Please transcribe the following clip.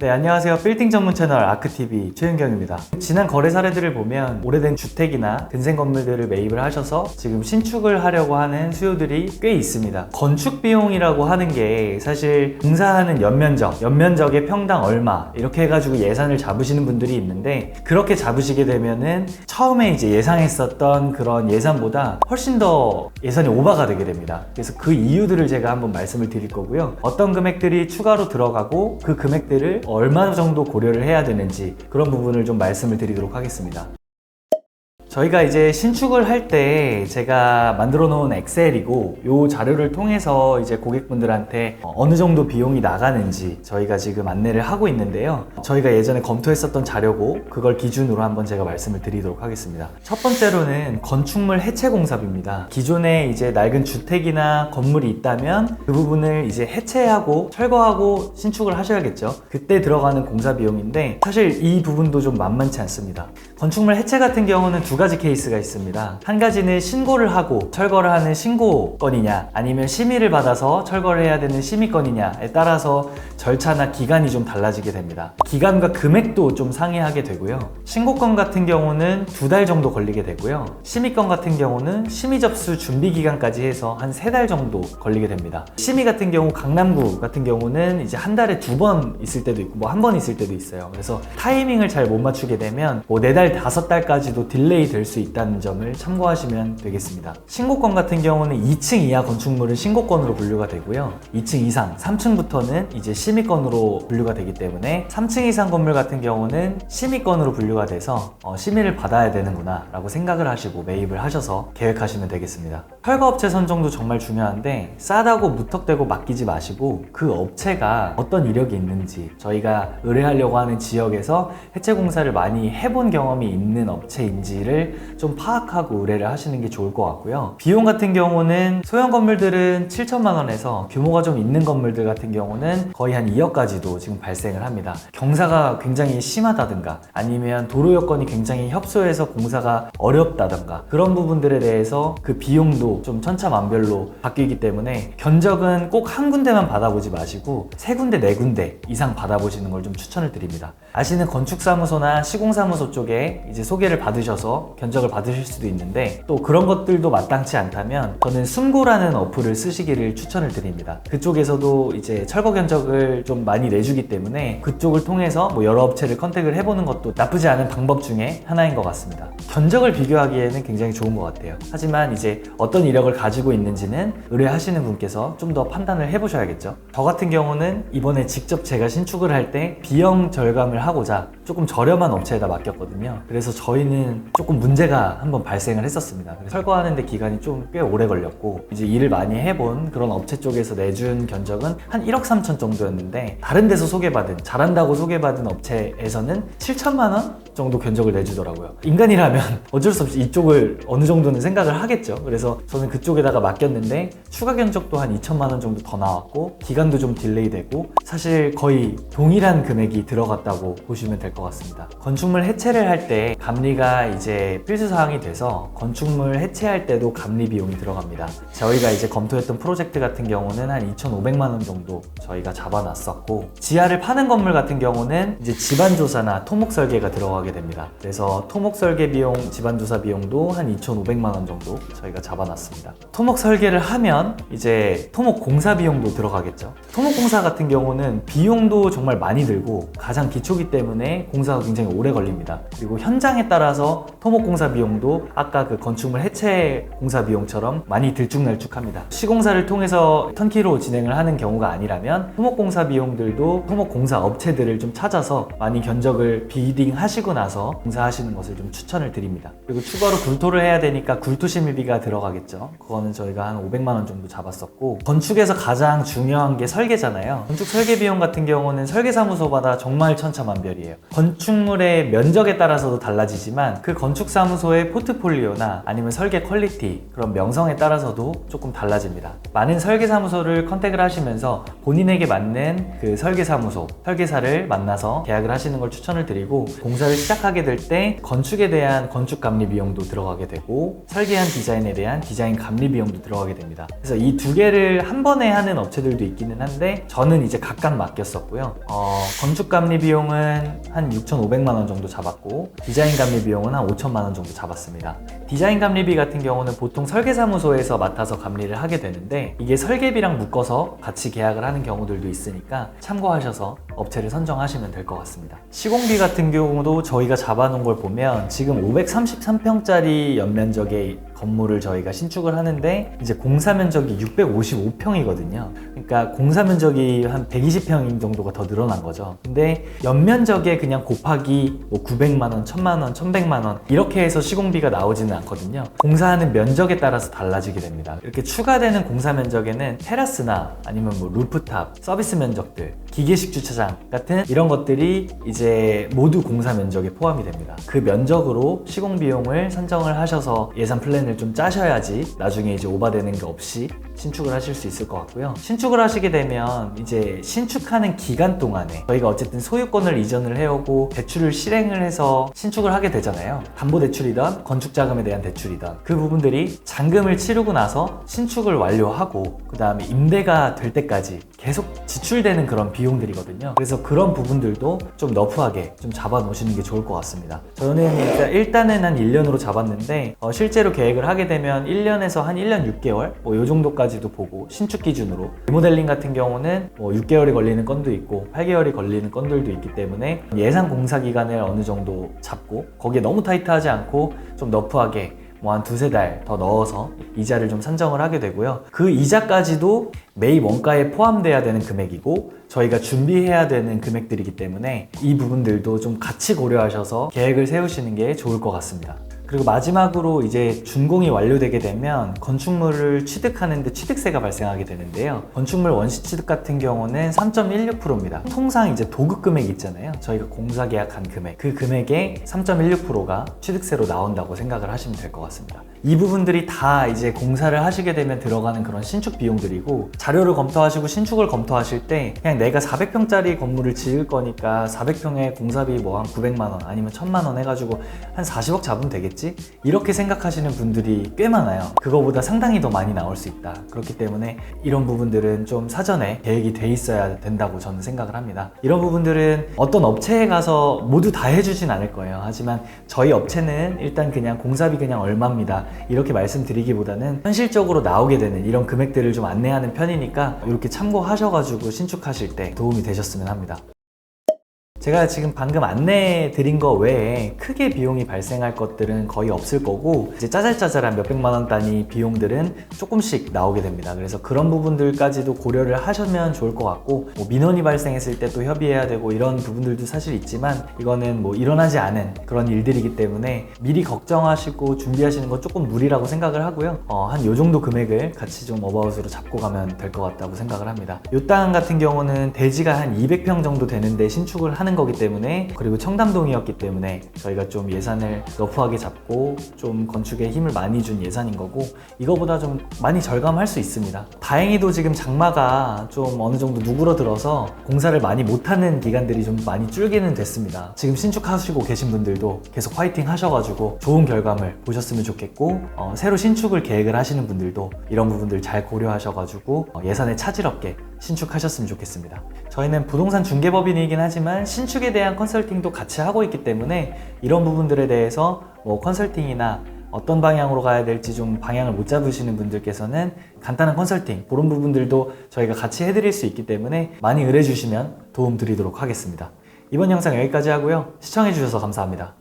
네, 안녕하세요. 빌딩 전문 채널 아크TV 최윤경입니다. 지난 거래 사례들을 보면 오래된 주택이나 근생 건물들을 매입을 하셔서 지금 신축을 하려고 하는 수요들이 꽤 있습니다. 건축 비용이라고 하는 게 사실 공사하는 연면적, 연면적의 평당 얼마 이렇게 해가지고 예산을 잡으시는 분들이 있는데 그렇게 잡으시게 되면은 처음에 이제 예상했었던 그런 예산보다 훨씬 더 예산이 오바가 되게 됩니다. 그래서 그 이유들을 제가 한번 말씀을 드릴 거고요. 어떤 금액들이 추가로 들어가고 그 금액들을 얼마 정도 고려를 해야 되는지 그런 부분을 좀 말씀을 드리도록 하겠습니다. 저희가 이제 신축을 할 때 제가 만들어 놓은 엑셀이고 이 자료를 통해서 이제 고객분들한테 어, 어느 정도 비용이 나가는지 저희가 지금 안내를 하고 있는데요. 저희가 예전에 검토했었던 자료고 그걸 기준으로 한번 제가 말씀을 드리도록 하겠습니다. 첫 번째로는 건축물 해체 공사비입니다. 기존에 이제 낡은 주택이나 건물이 있다면 그 부분을 이제 해체하고 철거하고 신축을 하셔야겠죠. 그때 들어가는 공사 비용인데 사실 이 부분도 좀 만만치 않습니다. 건축물 해체 같은 경우는 두 가지 케이스가 있습니다. 한 가지는 신고를 하고 철거를 하는 신고건이냐, 아니면 심의를 받아서 철거를 해야 되는 심의건이냐에 따라서 절차나 기간이 좀 달라지게 됩니다. 기간과 금액도 좀 상이하게 되고요. 신고건 같은 경우는 두 달 정도 걸리게 되고요. 심의건 같은 경우는 심의 접수 준비 기간까지 해서 한 세 달 정도 걸리게 됩니다. 심의 같은 경우 강남구 같은 경우는 이제 한 달에 두 번 있을 때도 있고 뭐 한 번 있을 때도 있어요. 그래서 타이밍을 잘 못 맞추게 되면 뭐 네 달, 다섯 달까지도 딜레이 될 수 있다는 점을 참고하시면 되겠습니다. 신고건 같은 경우는 2층 이하 건축물은 신고건으로 분류가 되고요. 2층 이상, 3층부터는 이제 심의건으로 분류가 되기 때문에 3층 이상 건물 같은 경우는 심의건으로 분류가 돼서 어, 심의를 받아야 되는구나 라고 생각을 하시고 매입을 하셔서 계획하시면 되겠습니다. 철거업체 선정도 정말 중요한데 싸다고 무턱대고 맡기지 마시고 그 업체가 어떤 이력이 있는지 저희가 의뢰하려고 하는 지역에서 해체 공사를 많이 해본 경험이 있는 업체인지를 좀 파악하고 의뢰를 하시는 게 좋을 것 같고요. 비용 같은 경우는 소형 건물들은 7천만 원에서 규모가 좀 있는 건물들 같은 경우는 거의 한 2억까지도 지금 발생을 합니다. 경사가 굉장히 심하다든가 아니면 도로 여건이 굉장히 협소해서 공사가 어렵다든가 그런 부분들에 대해서 그 비용도 좀 천차만별로 바뀌기 때문에 견적은 꼭 한 군데만 받아보지 마시고 세 군데 네 군데 이상 받아보시는 걸 좀 추천을 드립니다. 아시는 건축사무소나 시공사무소 쪽에 이제 소개를 받으셔서 견적을 받으실 수도 있는데 또 그런 것들도 마땅치 않다면 저는 숨고라는 어플을 쓰시기를 추천을 드립니다. 그쪽에서도 이제 철거 견적을 좀 많이 내주기 때문에 그쪽을 통해서 뭐 여러 업체를 컨택을 해보는 것도 나쁘지 않은 방법 중에 하나인 것 같습니다. 견적을 비교하기에는 굉장히 좋은 것 같아요. 하지만 이제 어떤 이력을 가지고 있는지는 의뢰하시는 분께서 좀 더 판단을 해보셔야겠죠. 저 같은 경우는 이번에 직접 제가 신축을 할 때 비용 절감을 하고자 조금 저렴한 업체에다 맡겼거든요. 그래서 저희는 조금 문제가 한번 발생을 했었습니다. 철거하는데 기간이 좀 꽤 오래 걸렸고 이제 일을 많이 해본 그런 업체 쪽에서 내준 견적은 한 1억 3천 정도였는데 다른 데서 소개받은 잘한다고 소개받은 업체에서는 7천만 원 정도 견적을 내주더라고요. 인간이라면 어쩔 수 없이 이쪽을 어느 정도는 생각을 하겠죠. 그래서 저는 그쪽에다가 맡겼는데 추가 견적도 한 2천만 원 정도 더 나왔고 기간도 좀 딜레이 되고 사실 거의 동일한 금액이 들어갔다고 보시면 될 것 같습니다. 건축물 해체를 할 때 감리가 이제 필수 사항이 돼서 건축물 해체할 때도 감리 비용이 들어갑니다. 저희가 이제 검토했던 프로젝트 같은 경우는 한 2,500만 원 정도 저희가 잡아놨었고 지하를 파는 건물 같은 경우는 이제 집안 조사나 토목 설계가 들어가게 됩니다. 그래서 토목 설계 비용, 집안 조사 비용도 한 2,500만 원 정도 저희가 잡아놨습니다. 토목 설계를 하면 이제 토목 공사 비용도 들어가겠죠. 토목 공사 같은 경우는 비용도 정말 많이 들고 가장 기초기 때문에 공사가 굉장히 오래 걸립니다. 그리고 현장에 따라서 토목 공사 비용도 아까 그 건축물 해체 공사 비용처럼 많이 들쭉날쭉합니다. 시공사를 통해서 턴키로 진행을 하는 경우가 아니라면 토목 공사 비용들도 토목 공사 업체들을 좀 찾아서 많이 견적을 비딩 하시고 나서 공사하시는 것을 좀 추천을 드립니다. 그리고 추가로 굴토를 해야 되니까 굴토 심의비가 들어가겠죠. 그거는 저희가 한 500만 원 정도 잡았었고 건축에서 가장 중요한 게 설계잖아요. 건축 설계 비용 같은 경우는 설계사무소마다 정말 천차만별이에요. 건축물의 면적에 따라서도 달라지지만 그 건축 건축사무소의 포트폴리오나 아니면 설계 퀄리티, 그런 명성에 따라서도 조금 달라집니다. 많은 설계사무소를 컨택을 하시면서 본인에게 맞는 그 설계사무소, 설계사를 만나서 계약을 하시는 걸 추천을 드리고 공사를 시작하게 될 때 건축에 대한 건축 감리 비용도 들어가게 되고 설계한 디자인에 대한 디자인 감리 비용도 들어가게 됩니다. 그래서 이 두 개를 한 번에 하는 업체들도 있기는 한데 저는 이제 각각 맡겼었고요. 어, 건축 감리 비용은 한 6,500만 원 정도 잡았고 디자인 감리 비용은 한 5천만 원 정도 잡았습니다. 디자인 감리비 같은 경우는 보통 설계사무소에서 맡아서 감리를 하게 되는데 이게 설계비랑 묶어서 같이 계약을 하는 경우들도 있으니까 참고하셔서 업체를 선정하시면 될 것 같습니다. 시공비 같은 경우도 저희가 잡아놓은 걸 보면 지금 533평짜리 연면적의 건물을 저희가 신축을 하는데 이제 공사 면적이 655평이거든요. 그러니까 공사 면적이 한 120평 정도가 더 늘어난 거죠. 근데 연면적에 그냥 곱하기 뭐 900만 원, 1000만 원, 1100만 원 이렇게 해서 시공비가 나오지는 않거든요. 공사하는 면적에 따라서 달라지게 됩니다. 이렇게 추가되는 공사 면적에는 테라스나 아니면 뭐 루프탑, 서비스 면적들, 기계식 주차장 같은 이런 것들이 이제 모두 공사 면적에 포함이 됩니다. 그 면적으로 시공 비용을 선정을 하셔서 예산 플랜을 좀 짜셔야지 나중에 이제 오바되는 게 없이 신축을 하실 수 있을 것 같고요. 신축을 하시게 되면 이제 신축하는 기간 동안에 저희가 어쨌든 소유권을 이전을 해오고 대출을 실행을 해서 신축을 하게 되잖아요. 담보 대출이던 건축 자금에 대한 대출이던 그 부분들이 잔금을 치르고 나서 신축을 완료하고 그 다음에 임대가 될 때까지 계속 지출되는 그런 비용 들이거든요. 그래서 그런 부분들도 좀 너프하게 좀 잡아 놓으시는 게 좋을 것 같습니다. 저는 일단 일단은 한 1년으로 잡았는데 어, 실제로 계획을 하게 되면 1년에서 한 1년 6개월 뭐요 정도까지도 보고 신축 기준으로 리모델링 같은 경우는 뭐 6개월이 걸리는 건도 있고 8개월이 걸리는 건들도 있기 때문에 예상 공사 기간을 어느 정도 잡고 거기에 너무 타이트하지 않고 좀 너프하게 뭐 한 두세 달 더 넣어서 이자를 좀 산정을 하게 되고요. 그 이자까지도 매입 원가에 포함돼야 되는 금액이고 저희가 준비해야 되는 금액들이기 때문에 이 부분들도 좀 같이 고려하셔서 계획을 세우시는 게 좋을 것 같습니다. 그리고 마지막으로 이제 준공이 완료되게 되면 건축물을 취득하는데 취득세가 발생하게 되는데요. 건축물 원시 취득 같은 경우는 3.16%입니다. 통상 이제 도급 금액 있잖아요. 저희가 공사 계약한 금액. 그 금액의 3.16%가 취득세로 나온다고 생각을 하시면 될 것 같습니다. 이 부분들이 다 이제 공사를 하시게 되면 들어가는 그런 신축 비용들이고 자료를 검토하시고 신축을 검토하실 때 그냥 내가 400평짜리 건물을 지을 거니까 400평에 공사비 뭐 한 900만 원 아니면 1000만 원 해가지고 한 40억 잡으면 되겠지? 이렇게 생각하시는 분들이 꽤 많아요. 그거보다 상당히 더 많이 나올 수 있다. 그렇기 때문에 이런 부분들은 좀 사전에 계획이 돼 있어야 된다고 저는 생각을 합니다. 이런 부분들은 어떤 업체에 가서 모두 다 해주진 않을 거예요. 하지만 저희 업체는 일단 그냥 공사비 그냥 얼마입니다. 이렇게 말씀드리기보다는 현실적으로 나오게 되는 이런 금액들을 좀 안내하는 편이니까 이렇게 참고하셔가지고 신축하실 때 도움이 되셨으면 합니다. 제가 지금 방금 안내해 드린 거 외에 크게 비용이 발생할 것들은 거의 없을 거고 이제 짜잘짜잘한 몇백만 원 단위 비용들은 조금씩 나오게 됩니다. 그래서 그런 부분들까지도 고려를 하시면 좋을 것 같고 뭐 민원이 발생했을 때 또 협의해야 되고 이런 부분들도 사실 있지만 이거는 뭐 일어나지 않은 그런 일들이기 때문에 미리 걱정하시고 준비하시는 건 조금 무리라고 생각을 하고요. 어, 한 요 정도 금액을 같이 좀 어바웃으로 잡고 가면 될 것 같다고 생각을 합니다. 요 땅 같은 경우는 대지가 한 200평 정도 되는데 신축을 하는 거기 때문에 그리고 청담동이었기 때문에 저희가 좀 예산을 러프하게 잡고 좀 건축에 힘을 많이 준 예산인 거고 이거보다 좀 많이 절감할 수 있습니다. 다행히도 지금 장마가 좀 어느 정도 누그러들어서 공사를 많이 못하는 기간들이 좀 많이 줄기는 됐습니다. 지금 신축하시고 계신 분들도 계속 화이팅 하셔가지고 좋은 결과물 보셨으면 좋겠고 어, 새로 신축을 계획을 하시는 분들도 이런 부분들 잘 고려하셔가지고 어, 예산에 차질 없게 신축하셨으면 좋겠습니다. 저희는 부동산 중개법인이긴 하지만 신축에 대한 컨설팅도 같이 하고 있기 때문에 이런 부분들에 대해서 뭐 컨설팅이나 어떤 방향으로 가야 될지 좀 방향을 못 잡으시는 분들께서는 간단한 컨설팅 그런 부분들도 저희가 같이 해드릴 수 있기 때문에 많이 의뢰 주시면 도움 드리도록 하겠습니다. 이번 영상 여기까지 하고요. 시청해 주셔서 감사합니다.